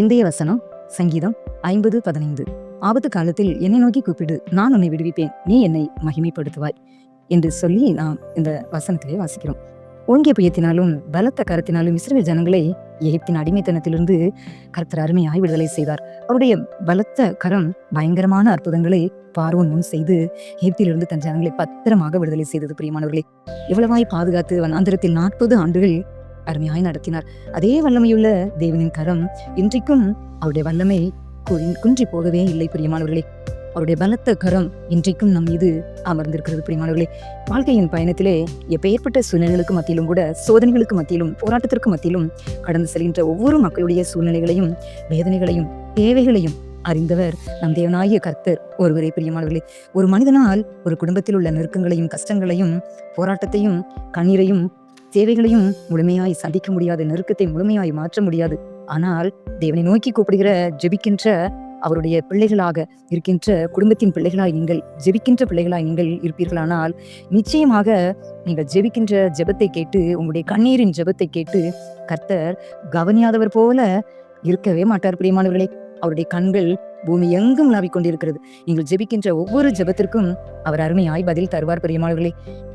இந்திய வசனம் சங்கீதம் ஐம்பது பதினைந்து. ஆபத்து காலத்தில் என்னை நோக்கி கூப்பிடு நான் உன்னை விடுவிப்பேன் நீ என்னை மகிமைப்படுத்துவாய் என்று சொல்லி நாம் இந்த வசனத்திலே வாசிக்கிறோம். ஓங்கிய புயத்தினாலும் பலத்த கரத்தினாலும் இஸ்ரேல் ஜனங்களை எகிப்தின் அடிமைத்தனத்திலிருந்து கர்த்தர் அருமையாய் விடுதலை செய்தார். அவருடைய பலத்த கரம் பயங்கரமான அற்புதங்களை பார்வோன் முன் செய்து எகிப்திலிருந்து தன் ஜனங்களை பத்திரமாக விடுதலை செய்தது பிரியமானவர்களே. எவ்வளவாய் பாதுகாத்து வனாந்திரத்தில் நாற்பது ஆண்டுகள் அருமையாய் நடத்தினார். அதே வல்லமையுள்ள தேவனின் கரம் இன்றைக்கும் அவருடைய வல்லமை குன்றி போகவே இல்லை பிரியமானவர்களே. அவருடைய பலத்த கரம் இன்றைக்கும் நம் மீது அமர்ந்திருக்கிறது பிரியமானவர்களே. வாழ்க்கையின் பயணத்திலே எப்பேற்பட்ட சூழ்நிலைகளுக்கு மத்தியிலும் கூட சோதனைகளுக்கு மத்தியிலும் போராட்டத்திற்கு மத்தியிலும் கடந்து செல்கின்ற ஒவ்வொரு மக்களுடைய சூழ்நிலைகளையும் வேதனைகளையும் தேவைகளையும் அறிந்தவர் நம் தேவனாகிய கர்த்தர் ஒருவரே பிரியமானவர்களே. ஒரு மனிதனால் ஒரு குடும்பத்தில் உள்ள நெருக்கங்களையும் கஷ்டங்களையும் போராட்டத்தையும் கண்ணீரையும் தேவைகளையும் முழுமையாய் சந்திக்க முடியாத நெருக்கத்தை முழுமையாய் மாற்ற முடியாது. ஆனால் தேவனை நோக்கி கூப்பிடுகிற ஜெபிக்கின்ற அவருடைய பிள்ளைகளாக இருக்கின்ற குடும்பத்தின் பிள்ளைகளாய் நீங்கள் ஜெபிக்கின்ற பிள்ளைகளாய் நீங்கள் இருப்பீர்களானால் நிச்சயமாக நீங்கள் ஜெபிக்கின்ற ஜெபத்தை கேட்டு உங்களுடைய கண்ணீரின் ஜெபத்தை கேட்டு கர்த்தர் கவனியாதவர் போல இருக்கவே மாட்டார் பிரியமானவர்களே. அவருடைய கண்கள் பூமி எங்கும் உலாவிக் கொண்டிருக்கிறது நீங்கள் ஜெபிக்கின்ற ஒவ்வொரு ஜெபத்திற்கும் அவர் அருமையாய் பதில் தருவார் பிரியமானவர்களே.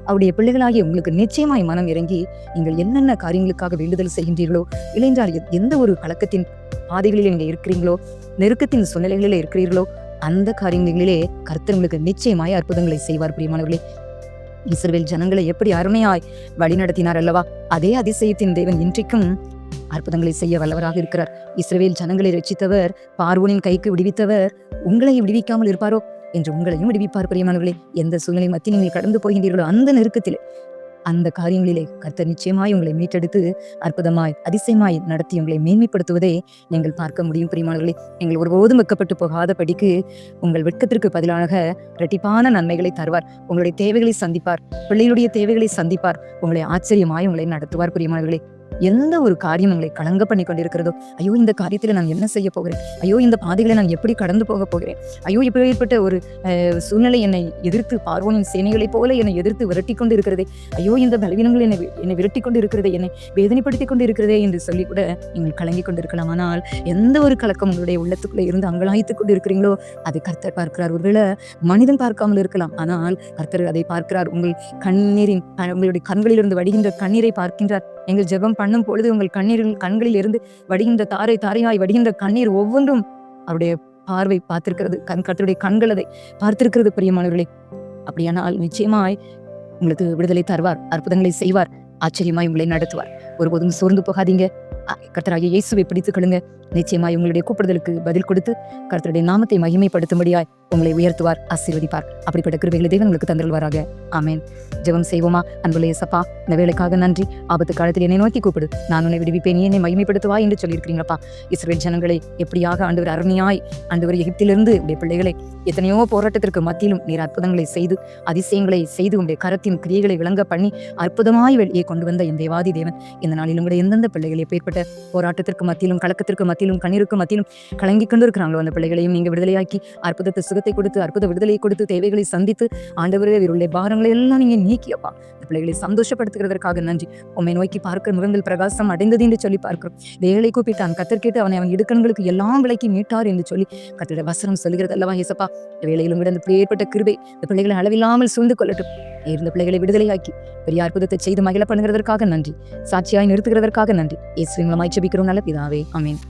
அவருடைய பிள்ளைகளாகி உங்களுக்கு நிச்சயமாய் மனம் இறங்கி நீங்கள் என்னென்ன காரியங்களுக்காக வேண்டுதல் செய்கின்றீர்களோ இளைஞர் எந்த ஒரு கலக்கத்தின் பாதைகளில் நீங்கள் இருக்கிறீங்களோ நெருக்கத்தின் சூழ்நிலைகளிலே இருக்கிறீர்களோ அந்த காரியங்களிலே கர்த்தர் உங்களுக்கு நிச்சயமாய் அற்புதங்களை செய்வார் பிரியமானவர்களே. இஸ்ரேல் ஜனங்களை எப்படி அருமையாய் வழி நடத்தினார் அல்லவா? அதே அதிசயத்தின் தேவன் இன்றைக்கும் அற்புதங்களை செய்ய வல்லவராக இருக்கிறார். இஸ்ரேல் ஜனங்களை ரட்சித்தவர் பார்வோனின் கைக்கு விடுவித்தவர் உங்களை விடுவிக்காமல் இருப்பாரோ? என்று உங்களையும் விடுவிப்பார் பிரியமானவர்களே. எந்த சூழ்நிலை மத்தியில் நீங்கள் கடந்து போகின்றீர்களோ அந்த நெருக்கத்திலே அந்த காரியங்களிலே கர்த்தர் நிச்சயமாய் உங்களை மீட்டெடுத்து அற்புதமாய் அதிசயமாய் நடத்தி உங்களை மேன்மைப்படுத்துவதை நீங்கள் பார்க்க முடியும் பிரியமானவர்களே. நீங்கள் ஒருபோதும் வெக்கப்பட்டு போகாத படிக்கு உங்கள் வெட்கத்திற்கு பதிலாக இரட்டிப்பான நன்மைகளை தருவார். உங்களுடைய தேவைகளை சந்திப்பார். பிள்ளைகளுடைய தேவைகளை சந்திப்பார். உங்களை ஆச்சரியமாய் உங்களை நடத்துவார் பிரியமானவர்களே. எந்த ஒரு காரியம் உங்களை கலங்க பண்ணி கொண்டிருக்கிறதோ ஐயோ இந்த காரியத்தில் நான் என்ன செய்ய போகிறேன்? ஐயோ இந்த பாதைகளை நான் எப்படி கடந்து போக போகிறேன்? ஐயோ இப்படிப்பட்ட ஒரு சூழ்நிலை என்னை எதிர்த்து பார்வோனின் சேனைகளைப் போல என்னை எதிர்த்து விரட்டி கொண்டு இருக்கிறதே ஐயோ இந்த பலவீனங்கள் என்னை என்னை விரட்டி கொண்டு இருக்கிறதே என்னை வேதனைப்படுத்தி கொண்டு இருக்கிறதே என்று சொல்லி கூட நீங்கள் கலங்கி கொண்டிருக்கலாம். ஆனால் எந்த ஒரு கலக்கம் உங்களுடைய உள்ளத்துக்குள்ளே இருந்து அங்கலாய்த்து கொண்டு இருக்கிறீங்களோ அதை கர்த்தர் பார்க்கிறார். ஒருவேளை மனிதன் பார்க்காமல் இருக்கலாம். ஆனால் கர்த்தர் அதை பார்க்கிறார். உங்கள் கண்ணீரின் உங்களுடைய கண்களிலிருந்து வடிகின்ற கண்ணீரை பார்க்கின்றார். எங்கள் ஜெபம் பண்ணும் பொழுது உங்கள் கண்ணீரில் கண்களில் இருந்து வடிகின்ற தாரை தாரையாய் வடிகின்ற கண்ணீர் ஒவ்வொன்றும் அவருடைய பார்வை பார்த்திருக்கிறது. கண் கத்தருடைய கண்கள் அதை பார்த்திருக்கிறது பிரியமானவர்களே. அப்படியானால் நிச்சயமாய் உங்களுக்கு விடுதலை தருவார் அற்புதங்களை செய்வார் ஆச்சரியமாய் உங்களை நடத்துவார். ஒருபோதும் சோர்ந்து போகாதீங்க. கர்த்தராகிய இயேசுவை பிடித்துக் கொள்ளுங்க. நிச்சயமாய் உங்களுடைய கூப்பிடுதலுக்கு பதில் கொடுத்து கர்த்தருடைய நாமத்தை மகிமைப்படுத்தும்படியாய் உங்களை உயர்த்துவார் ஆசீர்வதிப்பார். அப்படிப்பட்ட கிருபைகளை தேவன் உங்களுக்கு தந்தல்வாராக ஆமேன். ஜெபம் செய்வோமா? அன்புள்ள இயேசப்பா இந்த வேலைக்காக நன்றி. ஆபத்து காலத்தில் என்னை நோக்கி கூப்பிடு. நான் உன்னை விடுவிப்பேன். நீ என்னை மகிமைப்படுத்துவா என்று சொல்லியிருக்கிறீங்களப்பா. இஸ்ரேல் ஜனங்களை எப்படியாக ஆண்டவர் அருமையாய் ஆண்டவர் எகிப்திலிருந்து உடைய பிள்ளைகளை எத்தனையோ போராட்டத்திற்கு மத்தியிலும் நீர் அற்புதங்களை செய்து அதிசயங்களை செய்து உடைய கரத்தின் கிரியைகளை விளங்க பண்ணி அற்புதமாய் வெளியே கொண்டு வந்த என் தேவாதி தேவன். இந்த நாளிலும் கூட எந்தெந்த பிள்ளைகள் எப்பேற்பட்ட போராட்டத்திற்கு மத்தியிலும் கலக்கத்திற்கு மத்தியிலும் கண்ணீருக்கு மத்தியிலும் கலங்கி கொண்டு இருக்கிறாங்களோ அந்த பிள்ளைகளையும் நீங்க விடுதலையாக்கி அற்புதத்தை சுகத்தை கொடுத்து அற்புத விடுதலையை கொடுத்து தேவைகளை சந்தித்து ஆண்டவரே இவருடைய பாரங்களை எல்லாம் நீங்க நீக்கியப்பா. இந்த பிள்ளைகளை சந்தோஷப்படுத்துகிறதற்காக நன்றி. உண்மை நோக்கி பார்க்கிற முகங்கள் பிரகாசம் அடைந்தது என்று சொல்லி பார்க்கிறோம். வேலை கூப்பிட்டான். கத்தர் கேட்டு அவனை அவன் இடுக்கண்களுக்கு எல்லாம் விலைக்கு மீட்டார் என்று சொல்லி கத்தோட வசனம் சொல்லுகிறது அல்லவா இயேசப்பா? வேலையிலும் விட இந்த ஏற்பட்ட கிருபை இந்த பிள்ளைகளை அளவில்லாமல் சூழ்ந்து கொள்ளட்டும். இருந்த பிள்ளைகளை விடுதலையாக்கி பெரிய அற்புதத்தை செய்து மகிழ பண்ணுகிறதற்காக நன்றி. சாட்சியாய் நிறுத்துகிறதற்காக நன்றி. இயேசுவின் மூலமாய் செபிக்கிறோம் நல்ல பிதாவே. அமீன்